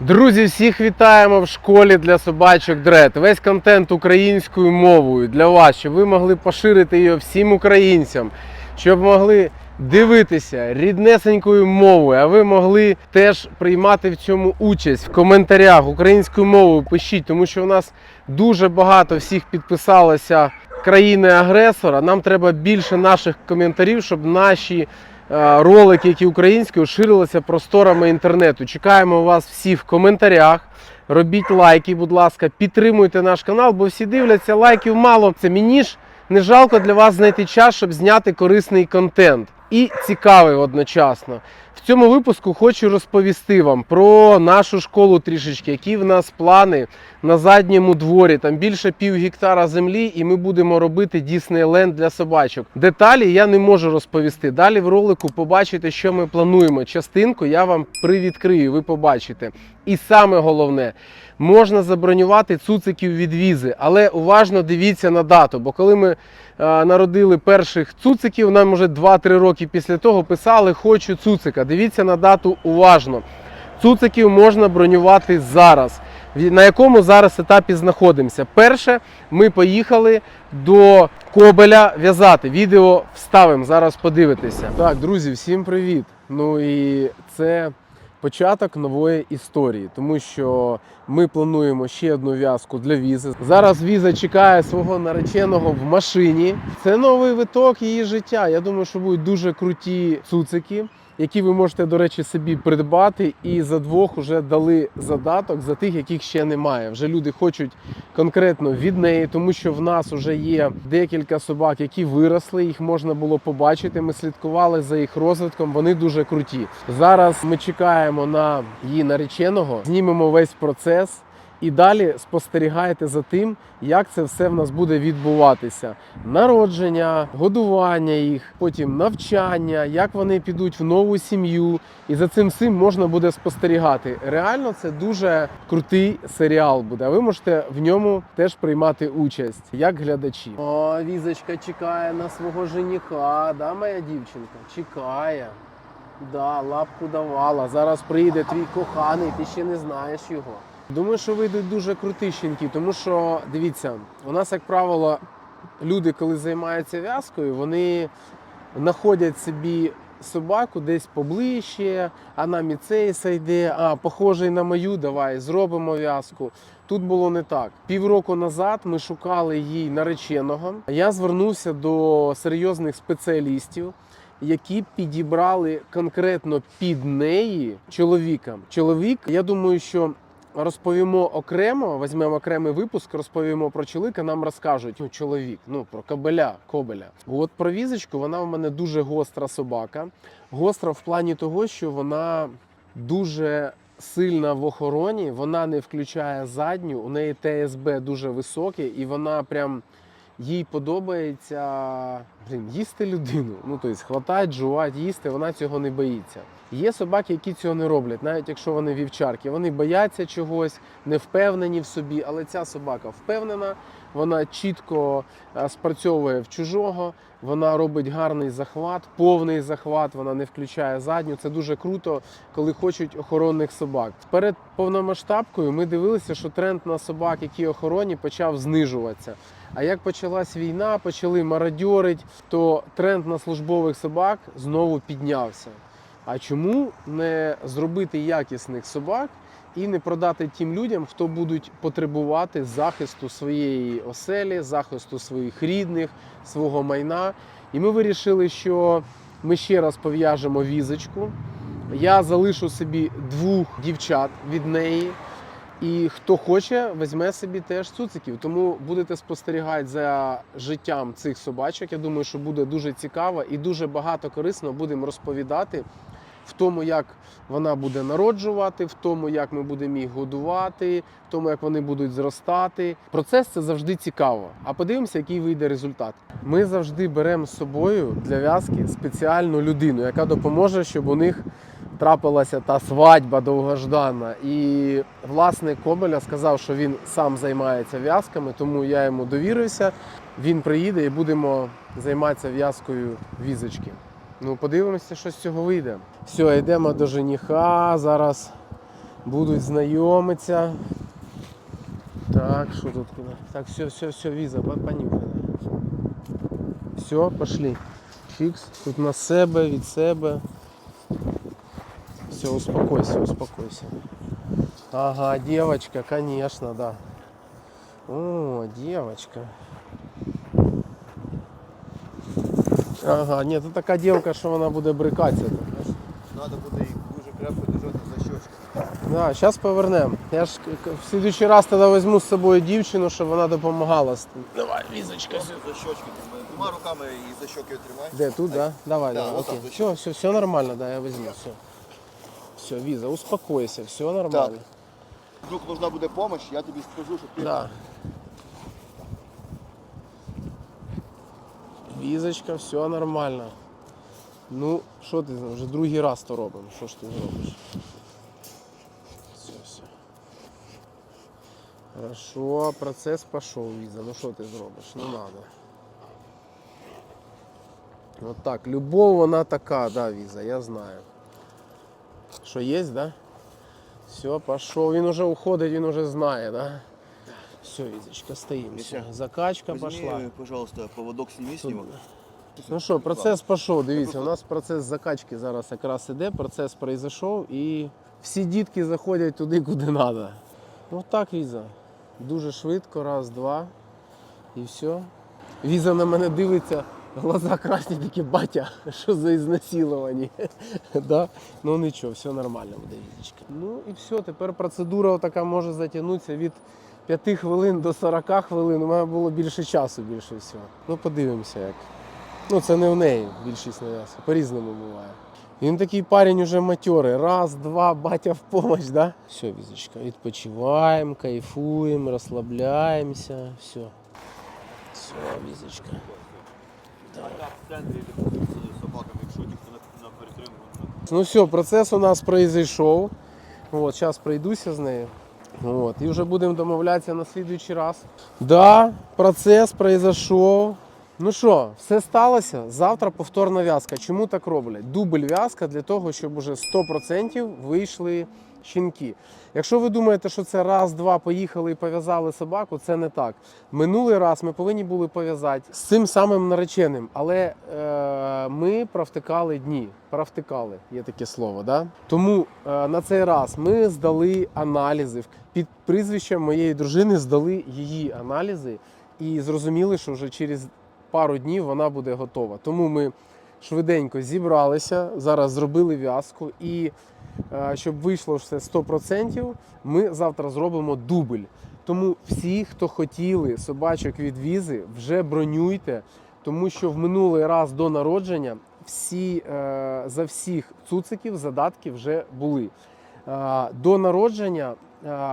Друзі, всіх вітаємо в школі для собачок Дред. Весь контент українською мовою для вас, щоб ви могли поширити його всім українцям, щоб могли дивитися ріднесенькою мовою, а ви могли теж приймати в цьому участь в коментарях українською мовою. Пишіть, тому що у нас дуже багато всіх підписалося країни-агресора. Нам треба більше наших коментарів, щоб наші ролики, які українською, ширилися просторами інтернету. Чекаємо вас всіх в коментарях. Робіть лайки, будь ласка, підтримуйте наш канал, бо всі дивляться, лайків мало. Це мені ж не жалко для вас знайти час, щоб зняти корисний контент і цікавий одночасно. В цьому випуску хочу розповісти вам про нашу школу трішечки, які в нас плани на задньому дворі. Там більше пів гектара землі, і ми будемо робити Діснейленд для собачок. Деталі я не можу розповісти. Далі в ролику побачите, що ми плануємо. Частинку я вам привідкрию, ви побачите. І саме головне, можна забронювати цуциків від візи, але уважно дивіться на дату. Бо коли ми е, народили перших цуциків, нам вже 2-3 роки після того писали Хочу цуцика. Дивіться на дату уважно. Цуциків можна бронювати зараз. На якому зараз етапі знаходимося? Перше, ми поїхали до Кобеля в'язати. Відео вставимо, зараз подивитеся. Так, друзі, всім привіт! Ну і це початок нової історії, тому що ми плануємо ще одну в'язку для візи. Зараз віза чекає свого нареченого в машині. Це новий виток її життя. Я думаю, що будуть дуже круті цуцики. Які ви можете, до речі, собі придбати, і за двох вже дали задаток за тих, яких ще немає. Вже люди хочуть конкретно від неї, тому що в нас вже є декілька собак, які виросли. Їх можна було побачити. Ми слідкували за їх розвитком. Вони дуже круті. Зараз ми чекаємо на її нареченого, знімемо весь процес. І далі спостерігайте за тим, як це все в нас буде відбуватися. Народження, годування їх, потім навчання, як вони підуть в нову сім'ю. І за цим всім можна буде спостерігати. Реально це дуже крутий серіал буде. А ви можете в ньому теж приймати участь, як глядачі. О, візочка чекає на свого жениха, да, моя дівчинка? Чекає. Да, лапку давала. Зараз прийде твій коханий, ти ще не знаєш його. Думаю, що вийдуть дуже круті щенки, тому що дивіться, у нас, як правило, люди, коли займаються в'язкою, вони знаходять собі собаку десь поближче, а нам і цей сайде, а похожий на мою, давай зробимо в'язку. Тут було не так. Півроку назад ми шукали їй нареченого. Я звернувся до серйозних спеціалістів. Які підібрали конкретно під неї чоловіка. Чоловік, я думаю, що розповімо окремо, візьмемо окремий випуск, розповімо про чоловіка, нам розкажуть ну, чоловік, ну про кобеля, кобеля. От про візочку вона в мене дуже гостра собака. Гостра в плані того, що вона дуже сильна в охороні, вона не включає задню, у неї ТСБ дуже високе, і вона прям. Їй подобається блін, їсти людину. Ну, тобто, хватать, жувати, їсти, вона цього не боїться. Є собаки, які цього не роблять, навіть якщо вони вівчарки. Вони бояться чогось, не впевнені в собі, але ця собака впевнена, вона чітко е, спрацьовує в чужого, вона робить гарний захват, повний захват, вона не включає задню. Це дуже круто, коли хочуть охоронних собак. Перед повномасштабкою ми дивилися, що тренд на собак, які охоронні, почав знижуватися. А як почалась війна, почали мародьорить, то тренд на службових собак знову піднявся. А чому не зробити якісних собак і не продати тим людям, хто будуть потребувати захисту своєї оселі, захисту своїх рідних, свого майна? І ми вирішили, що ми ще раз пов'яжемо візочку. Я залишу собі двох дівчат від неї. І хто хоче, візьме собі теж цуциків. Тому будете спостерігати за життям цих собачок. Я думаю, що буде дуже цікаво і дуже багато корисно будемо розповідати в тому, як вона буде народжувати, в тому, як ми будемо їх годувати, в тому, як вони будуть зростати. Процес це завжди цікаво. А подивимося, який вийде результат. Ми завжди беремо з собою для в'язки спеціальну людину, яка допоможе, щоб у них трапилася та свадьба довгождана. І власник Кобеля сказав, що він сам займається в'язками, тому я йому довірився. Він приїде і будемо займатися в'язкою візочки. Ну, подивимося, що з цього вийде. Все, йдемо до жениха. Зараз будуть знайомитися. Так, що тут? Так, все, все, все, віза, по- Все, пошли. Фікс. Тут на себе, від себе. Все, успокойся, успокойся. Ага, девочка, конечно, да. О, девочка. Ага, ні, це така дівка, що вона буде брикатися. Треба буде їх дуже крепко держати за щочки. Да, зараз повернемо. Я ж в следующий раз тоді візьму з собою дівчину, щоб вона допомагала. Давай, візочка. За щочки. Двома руками і за щоки тримай. Де тут, да? Давай, Да, давай. вот Окей. Все, все, все нормально, да, я візьму. Все. Все, Віза, успокойся, все нормально. Вдруг нужна буде допомога, я тобі скажу, щоб ти Да. Візочка, все нормально. Ну, що ти вже другий раз то робимо. Що ж ти зробиш? Все, все. Хорошо, процес пішов, Віза. Ну що ти зробиш? Не надо. От так, любов вона така, да, Віза, я знаю. Що є, да? Все, пішов. Він уже уходить, він уже знає, да? Все, Візочка, стоїмо. Все. Закачка Возьми, пішла. пожалуйста, поводок сними з нього. Ну що, процес пішов. Дивіться, у нас процес закачки зараз якраз іде, процес пройшов і всі дітки заходять туди, куди треба. Ну так, Віза. Дуже швидко, раз, два. І все. Віза на мене дивиться, глаза красні такі, батя, що за ізнасилування. да? Ну нічого, все нормально буде, Візочка. Ну і все, тепер процедура така може затягнутися від 5 хвилин до 40 хвилин. У мене було більше часу, більше всього. Ну подивимося як. Ну, це не в неї більшість на нас. По-різному буває. Він такий парень уже материй. Раз, два, батя в помощь, да? Все, візочка, відпочиваємо, кайфуємо, розслабляємося. Все. Все, візочка. В центрі з якщо ті, хто на, перетримку. Ну все, процес у нас произойшов. От, зараз пройдуся з нею. От, і вже будемо домовлятися на слідуючий раз. Да, процес произошов. Ну що, все сталося. Завтра повторна в'язка. Чому так роблять? Дубль в'язка для того, щоб уже 100% вийшли щенки. Якщо ви думаєте, що це раз-два поїхали і пов'язали собаку, це не так. Минулий раз ми повинні були пов'язати з цим самим нареченим, але е, ми провтикали дні. Провтикали, є таке слово. Да? Тому е, на цей раз ми здали аналізи. Під прізвищем моєї дружини здали її аналізи і зрозуміли, що вже через пару днів вона буде готова. Тому ми швиденько зібралися, зараз зробили в'язку і е, щоб вийшло все 100%, ми завтра зробимо дубль. Тому всі, хто хотіли собачок від візи, вже бронюйте, тому що в минулий раз до народження всі, е, за всіх цуциків задатки вже були. Е, До народження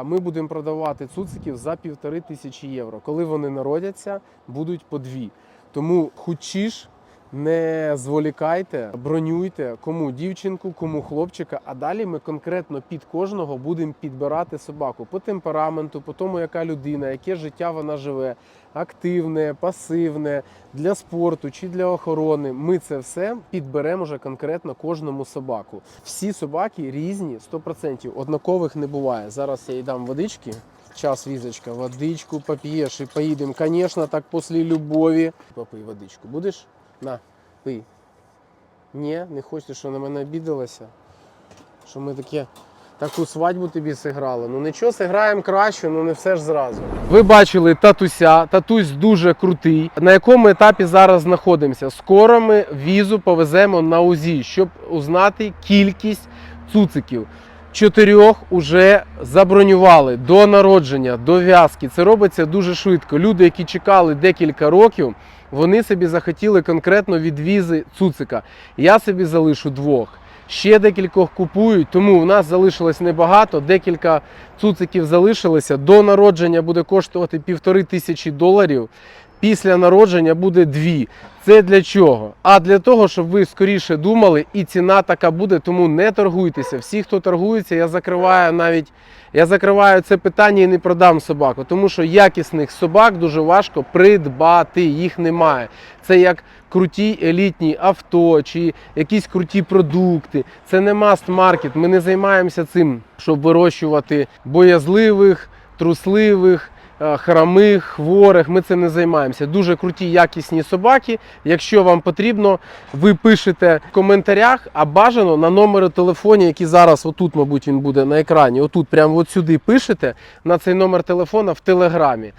ми будемо продавати цуциків за півтори тисячі євро. Коли вони народяться, будуть по дві. Тому хучіш, не зволікайте, бронюйте кому дівчинку, кому хлопчика. А далі ми конкретно під кожного будемо підбирати собаку по темпераменту, по тому, яка людина, яке життя вона живе, активне, пасивне, для спорту чи для охорони. Ми це все підберемо вже конкретно кожному собаку. Всі собаки різні, 100%. Однакових не буває. Зараз я їй дам водички. Час, візочка, водичку поп'єш і поїдемо. Звісно, так після любові. Попий водичку. Будеш? На, пий. Ні, не хочеш, що на мене обідалася. Що ми таке. Таку свадьбу тобі зіграли. Ну нічого, зіграємо краще, ну не все ж зразу. Ви бачили татуся. Татусь дуже крутий. На якому етапі зараз знаходимося? Скоро ми візу повеземо на УЗІ, щоб узнати кількість цуциків. Чотирьох уже забронювали до народження, до в'язки. Це робиться дуже швидко. Люди, які чекали декілька років, вони собі захотіли конкретно від візи цуцика. Я собі залишу двох. Ще декількох купують, тому в нас залишилось небагато. Декілька цуциків залишилося. До народження буде коштувати півтори тисячі доларів. Після народження буде дві. Це для чого? А для того, щоб ви скоріше думали, і ціна така буде, тому не торгуйтеся. Всі, хто торгується, я закриваю навіть. Я закриваю це питання і не продам собаку, тому що якісних собак дуже важко придбати, їх немає. Це як круті елітні авто чи якісь круті продукти. Це не маст-маркет. Ми не займаємося цим, щоб вирощувати боязливих, трусливих. Е, Хромих, хворих, ми цим не займаємося. Дуже круті, якісні собаки. Якщо вам потрібно, ви пишете в коментарях, а бажано на номери телефоні, які зараз, отут, мабуть, він буде на екрані. Отут, прямо от сюди пишете на цей номер телефона в телеграмі.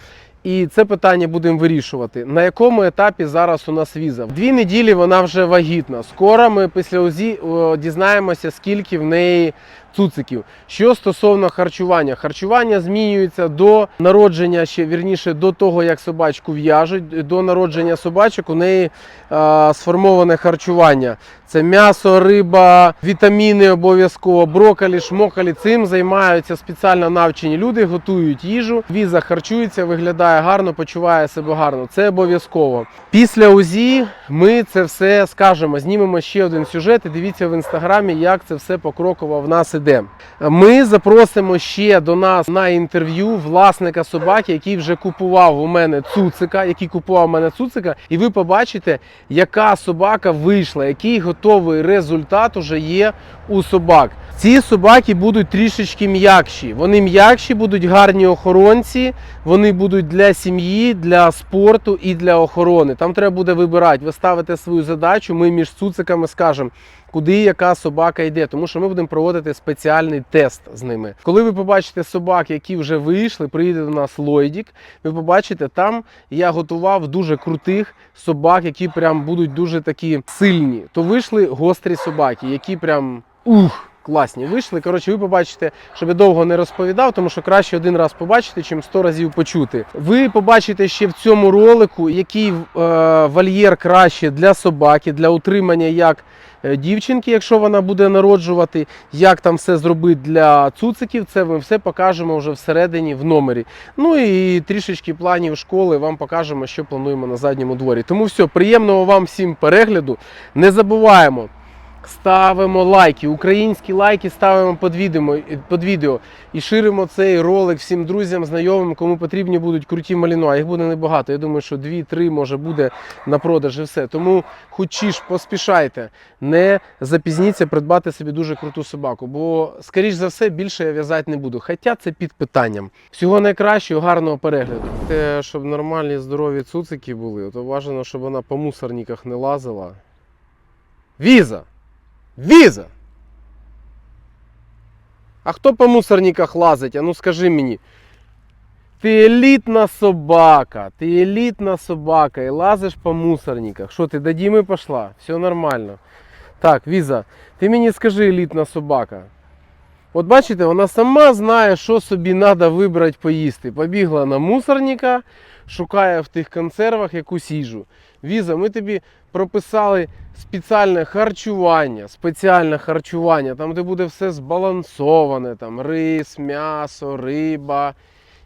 І це питання будемо вирішувати. На якому етапі зараз у нас віза? Дві неділі вона вже вагітна. Скоро ми після УЗІ дізнаємося, скільки в неї цуциків. Що стосовно харчування, харчування змінюється до народження ще вірніше до того, як собачку в'яжуть. До народження собачок у неї е, сформоване харчування. Це м'ясо, риба, вітаміни обов'язково, брокколі, шмоколі. Цим займаються спеціально навчені люди, готують їжу. Віза харчується, виглядає гарно, почуває себе гарно. Це обов'язково. Після УЗІ ми це все скажемо. Знімемо ще один сюжет і дивіться в інстаграмі, як це все покроково в нас іде. Ми запросимо ще до нас на інтерв'ю власника собаки, який вже купував у мене цуцика, який купував у мене цуцика, і ви побачите, яка собака вийшла, який готовий результат уже є у собак. Ці собаки будуть трішечки м'якші. Вони м'якші, будуть гарні охоронці, вони будуть для сім'ї, для спорту і для охорони. Там треба буде вибирати. Ви ставите свою задачу, ми між цуциками скажемо, куди яка собака йде, тому що ми будемо проводити спеціальний тест з ними. Коли ви побачите собак, які вже вийшли, приїде до нас Лойдік, ви побачите, там я готував дуже крутих собак, які прям будуть дуже такі сильні. То вийшли гострі собаки, які прям ух. Класні вийшли. Коротше, ви побачите, щоб я довго не розповідав, тому що краще один раз побачити, чим сто разів почути. Ви побачите ще в цьому ролику, який е, вольєр краще для собаки, для утримання як е, дівчинки, якщо вона буде народжувати, як там все зробити для цуциків. Це ми все покажемо вже всередині в номері. Ну і трішечки планів школи вам покажемо, що плануємо на задньому дворі. Тому все, приємного вам всім перегляду. Не забуваємо. Ставимо лайки, українські лайки ставимо під відео, і ширимо цей ролик всім друзям, знайомим, кому потрібні будуть круті маліно. А їх буде небагато. Я думаю, що 2-3 може буде на продаж і все. Тому хочеш, поспішайте, не запізніться придбати собі дуже круту собаку. Бо, скоріш за все, більше я в'язати не буду. Хоча це під питанням. Всього найкращого, гарного перегляду. Те, щоб нормальні здорові цуцики були, то бажано, щоб вона по мусорниках не лазила. Віза! Віза! А хто по мусорниках лазить? А ну скажи мені. Ти елітна собака, ти елітна собака і лазиш по мусорниках. Що ти до Діми пішла? Все нормально. Так, Віза, ти мені скажи елітна собака. От бачите, вона сама знає, що собі треба вибрати поїсти. Побігла на мусорника, шукає в тих консервах якусь їжу. Віза, ми тобі прописали спеціальне харчування, спеціальне харчування, там де буде все збалансоване, там рис, м'ясо, риба,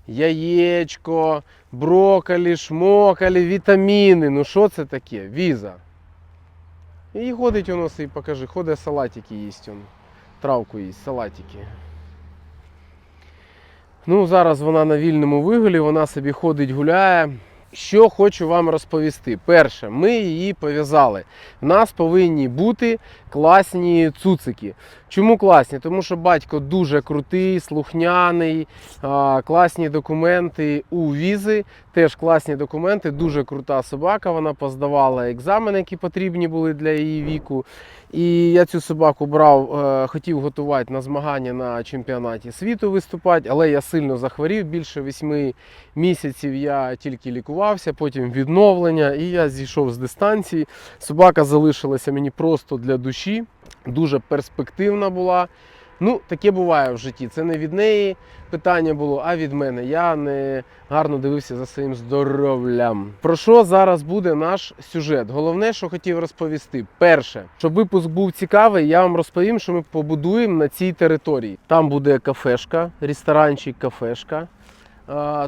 яєчко, брокколі, шмоколі, вітаміни. Ну що це таке? Віза. І ходить воно собі, покажи, ходить салатики їсть. Он. Травку їсть, салатики. Ну, зараз вона на вільному вигулі, вона собі ходить, гуляє. Що хочу вам розповісти. Перше, ми її пов'язали. В нас повинні бути класні цуцики. Чому класні? Тому що батько дуже крутий, слухняний, класні документи у візи. Теж класні документи, дуже крута собака. Вона поздавала екзамени, які потрібні були для її віку. І я цю собаку брав, е, хотів готувати на змагання на чемпіонаті світу виступати, але я сильно захворів. Більше вісьми місяців я тільки лікувався, потім відновлення, і я зійшов з дистанції. Собака залишилася мені просто для душі, дуже перспективна була. Ну, таке буває в житті. Це не від неї питання було, а від мене. Я не гарно дивився за своїм здоров'ям. Про що зараз буде наш сюжет? Головне, що хотів розповісти. Перше, щоб випуск був цікавий, я вам розповім, що ми побудуємо на цій території. Там буде кафешка, ресторанчик, кафешка.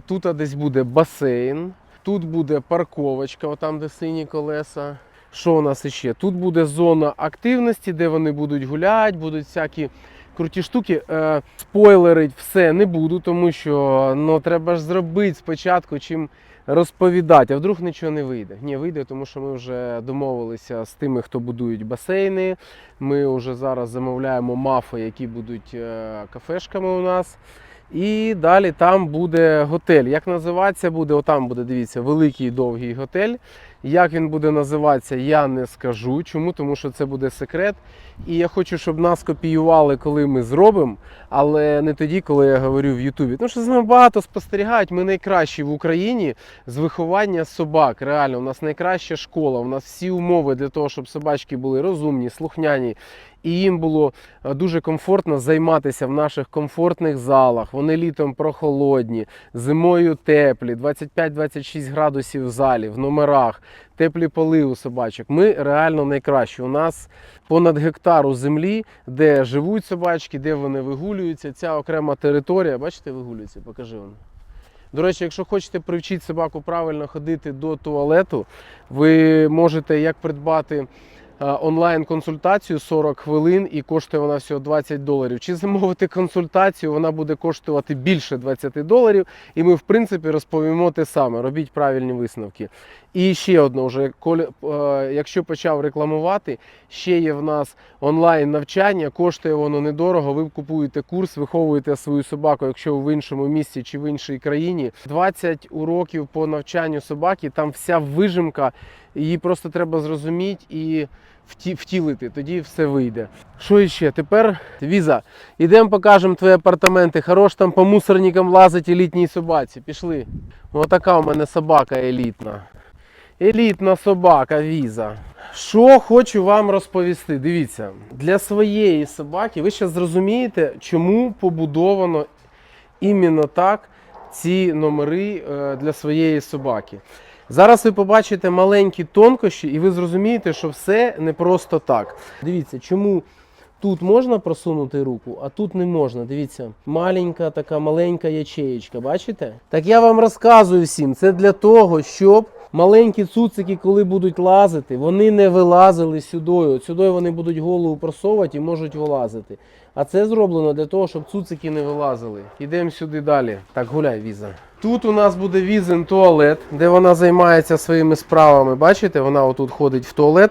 Тут десь буде басейн. Тут буде парковочка, отам, де сині колеса. Що у нас іще? Тут буде зона активності, де вони будуть гуляти, будуть всякі круті штуки. Е, спойлерить все не буду, тому що ну, треба ж зробити спочатку, чим розповідати, а вдруг нічого не вийде. Ні, вийде, тому що ми вже домовилися з тими, хто будують басейни. Ми вже зараз замовляємо мафи, які будуть е, кафешками у нас. І далі там буде готель. Як називатися буде? Отам буде, дивіться, великий довгий готель. Як він буде називатися, я не скажу. Чому? Тому що це буде секрет. І я хочу, щоб нас копіювали, коли ми зробимо, але не тоді, коли я говорю в Ютубі. Тому що з нами багато спостерігають. Ми найкращі в Україні з виховання собак. Реально, у нас найкраща школа. У нас всі умови для того, щоб собачки були розумні, слухняні. І їм було е, дуже комфортно займатися в наших комфортних залах. Вони літом прохолодні, зимою теплі, 25-26 градусів в залі, в номерах, теплі поли у собачок. Ми реально найкращі. У нас понад гектару землі, де живуть собачки, де вони вигулюються. Ця окрема територія, бачите, вигулюється, покажи вам. До речі, якщо хочете привчити собаку правильно ходити до туалету, ви можете як придбати онлайн-консультацію 40 хвилин і коштує вона всього 20 доларів. Чи замовити консультацію, вона буде коштувати більше 20 доларів, і ми, в принципі, розповімо те саме. Робіть правильні висновки. І ще одне, вже, коли, е, якщо почав рекламувати, ще є в нас онлайн навчання, коштує воно недорого. Ви купуєте курс, виховуєте свою собаку, якщо в іншому місці чи в іншій країні. 20 уроків по навчанню собаки, там вся вижимка, її просто треба зрозуміти і вті- втілити, тоді все вийде. Що іще? Тепер віза. Ідемо покажемо твої апартаменти. Хорош там по мусорникам лазить елітній собаці. Пішли. Отака у мене собака елітна. Елітна собака віза. Що хочу вам розповісти. Дивіться, для своєї собаки ви зараз зрозумієте, чому побудовано іменно так ці номери е, для своєї собаки. Зараз ви побачите маленькі тонкощі, і ви зрозумієте, що все не просто так. Дивіться, чому тут можна просунути руку, а тут не можна. Дивіться, маленька така маленька ячеєчка, бачите? Так я вам розказую всім, це для того, щоб маленькі цуцики, коли будуть лазити, вони не вилазили сюди. От сюди вони будуть голову просовувати і можуть вилазити. А це зроблено для того, щоб цуцики не вилазили. Йдемо сюди далі. Так, гуляй, віза. Тут у нас буде візин туалет, де вона займається своїми справами. Бачите, вона отут ходить в туалет.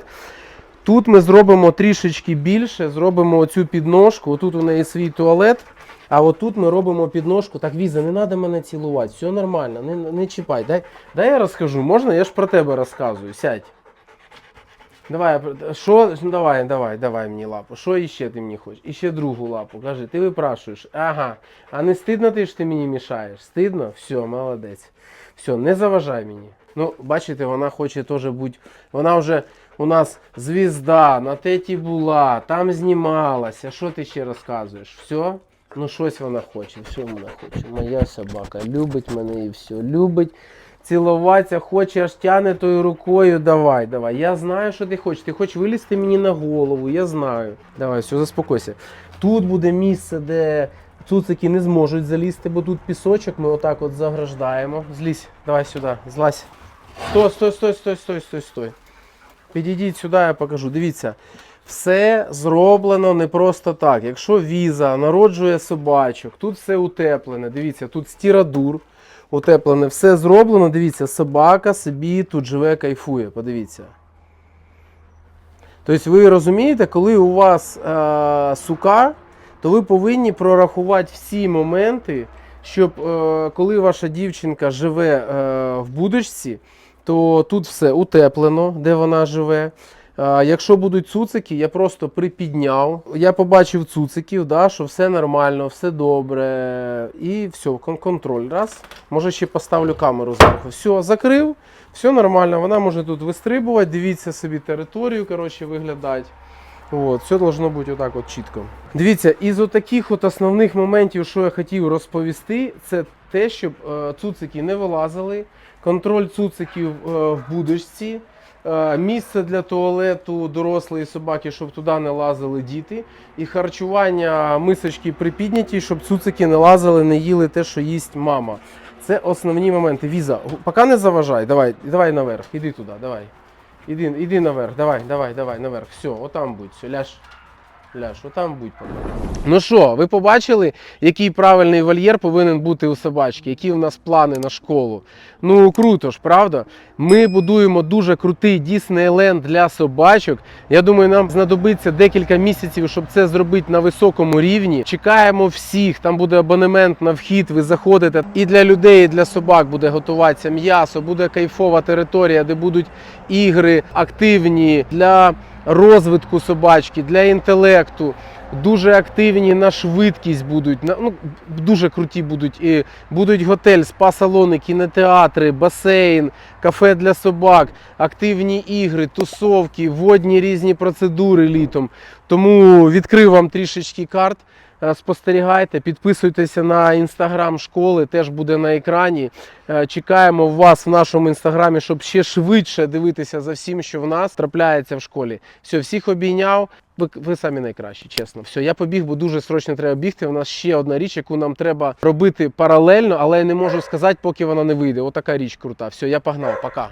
Тут ми зробимо трішечки більше, зробимо оцю підножку. Отут у неї свій туалет. А отут ми робимо підножку. Так, Віза, не треба мене цілувати, все нормально, не, не чіпай. Дай, дай я розкажу, можна? Я ж про тебе розказую. Сядь. Давай, що, давай, давай, давай мені лапу. Що іще ти мені хочеш? Іще другу лапу. Кажи, ти випрашуєш. Ага. А не стидно ти, що ти мені мішаєш? Стидно? Все, молодець. Все, не заважай мені. Ну, бачите, вона хоче теж бути. Вона вже у нас звізда, на теті була, там знімалася. Що ти ще розказуєш? Все? Ну, щось вона хоче, що вона хоче. Моя собака любить мене і все. Любить цілуватися, хоче аж тяне тою рукою. Давай, давай. Я знаю, що ти хочеш. Ти хочеш вилізти мені на голову, я знаю. Давай, все, заспокойся. Тут буде місце, де цуцики не зможуть залізти, бо тут пісочок, ми отак от заграждаємо. Злізь, давай сюди, злазь. Стой, стой, стой, стой, стой, стой, стой. Підійдіть сюди, я покажу. Дивіться, все зроблено не просто так. Якщо віза народжує собачок, тут все утеплене. Дивіться, тут стірадур утеплене, все зроблено. Дивіться, собака собі тут живе, кайфує. Подивіться. Тобто ви розумієте, коли у вас е, сука, то ви повинні прорахувати всі моменти, щоб е, коли ваша дівчинка живе е, в будочці, то тут все утеплено, де вона живе. Якщо будуть цуцики, я просто припідняв. Я побачив цуциків, да, що все нормально, все добре. І все, контроль. Раз. Може ще поставлю камеру зверху. Все, закрив, все нормально. Вона може тут вистрибувати, дивіться собі територію, коротше, виглядати. От, все должно бути отак от чітко. Дивіться, із отаких от основних моментів, що я хотів розповісти, це те, щоб е, цуцики не вилазили, контроль цуциків е, в будочці, місце для туалету дорослої собаки, щоб туди не лазили діти, і харчування мисочки припідняті, щоб цуцики не лазили, не їли те, що їсть мама. Це основні моменти. Віза, поки не заважай, давай, давай наверх, іди туди, давай. Іди, іди наверх, давай, давай, давай, наверх. Все, отам будь, все, ляж. Ляж, отам будь поки. Ну що, ви побачили, який правильний вольєр повинен бути у собачки, які у нас плани на школу? Ну круто ж, правда? Ми будуємо дуже крутий Діснейленд для собачок. Я думаю, нам знадобиться декілька місяців, щоб це зробити на високому рівні. Чекаємо всіх. Там буде абонемент на вхід. Ви заходите. І для людей, і для собак буде готуватися м'ясо, буде кайфова територія, де будуть ігри активні для розвитку собачки, для інтелекту. Дуже активні на швидкість будуть. Ну, дуже круті будуть. І будуть готель, спа-салони, кінотеатри, басейн, кафе для собак, активні ігри, тусовки, водні різні процедури літом. Тому відкрив вам трішечки карт. Е, Спостерігайте, підписуйтеся на інстаграм школи, теж буде на екрані. Е, Чекаємо вас в нашому інстаграмі, щоб ще швидше дивитися за всім, що в нас трапляється в школі. Все, всіх обійняв. Ви, ви самі найкращі, чесно. Все, я побіг, бо дуже срочно треба бігти. У нас ще одна річ, яку нам треба робити паралельно, але я не можу сказати, поки вона не вийде. Отака річ крута. Все, я погнав, пока.